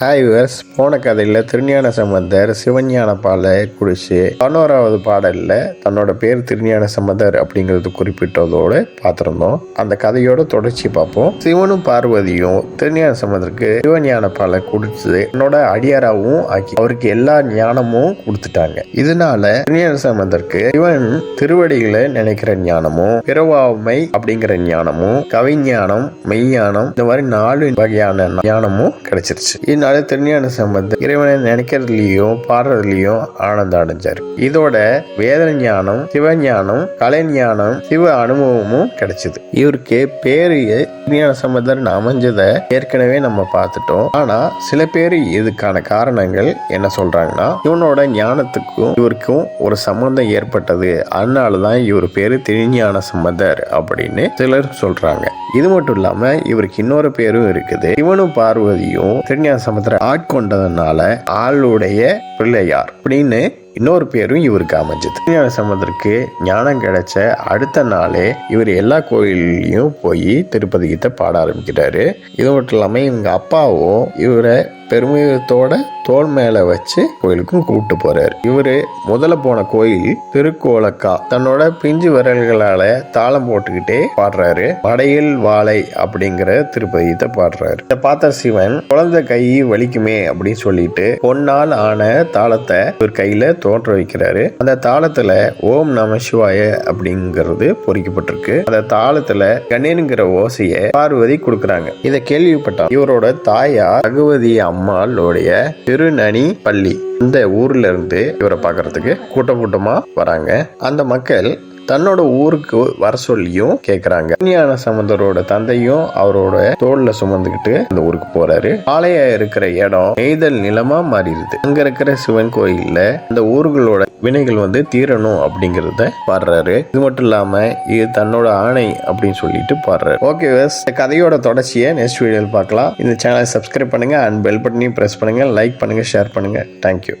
Hi viewers போன கதையில் திருஞான சம்பந்தர் சிவஞான பாலை குடிச்சு பதினோராவது பாடலில் தன்னோட பேர் திருஞான சம்பந்தர் அப்படிங்கிறது குறிப்பிட்டதோடு பார்த்துருந்தோம். அந்த கதையோட தொடர்ச்சி பார்ப்போம். சிவனும் பார்வதியும் திருஞான சம்பந்தருக்கு சிவஞான பாலை குடிச்சு தன்னோட அடியாராவும் ஆக்கி அவருக்கு எல்லா ஞானமும் கொடுத்துட்டாங்க. இதனால திருஞான சம்பந்தருக்கு சிவன் திருவடிகளை நினைக்கிற ஞானமும் பிறவாமை அப்படிங்கிற ஞானமும் கவிஞானம் மெய்ஞானம் இந்த மாதிரி நாலு வகையான ஞானமும் கிடைச்சிருச்சு. இதனால திருஞான சம்பந்தர் இறைவனை நினைக்கிறதுலயும் பாடுறதுலயும் ஆனந்தம் அடைஞ்சார். இதோட வேத ஞானம் சிவஞானம் கலை ஞானம் சிவ அனுபவமும் கிடைச்சது. இவருக்கு பேரு திருஞான சம்பந்தர் அமைஞ்சதை ஏற்கனவே நம்ம பார்த்துட்டோம். ஆனா சில பேர் இதுக்கான காரணங்கள் என்ன சொல்றாங்கன்னா இவனோட ஞானத்துக்கும் இவருக்கும் ஒரு சம்பந்தம் ஏற்பட்டது. அதனாலதான் இவர் பேரு திருஞான சம்பந்தர் அப்படின்னு சிலர் சொல்றாங்க. இது மட்டும் இல்லாம இவருக்கு இன்னொரு பேரும் இருக்குது. இவனும் பார்வதியும் திருஞான சமுத்திர ஆட்கொண்டதுனால ஆளுடைய பிள்ளையார் அப்படின்னு இன்னொரு பேரும் இவருக்கு அமைஞ்சது. திருஞான ஞானம் கிடைச்ச அடுத்த நாளே இவர் எல்லா கோயில்லையும் போய் திருப்பதி கிட்ட பாட ஆரம்பிக்கிறாரு. இது மட்டும் இல்லாமல் இவங்க அப்பாவும் இவரை பெருமிதத்தோட தோல் மேல வச்சு கோயிலுக்கும் கூப்பிட்டு போறாரு. இவரு முதல்ல போன கோயில் திருக்கோலக்கா. தன்னோட பிஞ்சு விரல்களால தாளம் போட்டுக்கிட்டே பாடுறாரு. படையில் வாழை அப்படிங்கிற திருப்பதியத்தை பாடுறாரு. இதை பார்த்த சிவன் குழந்தை கை வலிக்குமே அப்படின்னு சொல்லிட்டு பொன்னால் ஆன தாளத்தை ஒரு கையில தோன்ற வைக்கிறாரு. அந்த தாளத்துல ஓம் நம சிவாய அப்படிங்கிறது பொறிக்கப்பட்டிருக்கு. அந்த தாளத்துல கண்ணீருங்கிற ஓசைய பார்வதி கொடுக்குறாங்க. இதை கேள்விப்பட்டான் இவரோட தாயார் பகவதி அம்மாளுடைய திருநனி பள்ளி. இந்த ஊர்ல இருந்து இவரை பார்க்கறதுக்கு கூட்டம் கூட்டமா வராங்க. அந்த மக்கள் தன்னோட ஊருக்கு வர சொல்லியும் கேக்குறாங்க. ஞான சம்பந்தரோட தந்தையும் அவரோட தோல்ல சுமந்துக்கிட்டு அந்த ஊருக்கு போறாரு. ஆலய இருக்கிற இடம் நெய்தல் நிலமா மாறிடுது. அங்க இருக்கிற சிவன் கோயில்ல அந்த ஊர்களோட வினைகள் வந்து தீரணும் அப்படிங்கிறத பாடுறாரு. இது மட்டும் இல்லாம இது தன்னோட ஆணை அப்படின்னு சொல்லிட்டு பாடுறாரு. ஓகே இந்த கதையோட தொடர்ச்சியை நெக்ஸ்ட் வீடியோவில் பார்க்கலாம். இந்த சேனலை சப்ஸ்கிரைப் பண்ணுங்க அண்ட் பெல் பட்டனையும் ப்ரெஸ் பண்ணுங்க லைக் பண்ணுங்க ஷேர் பண்ணுங்க. Thank you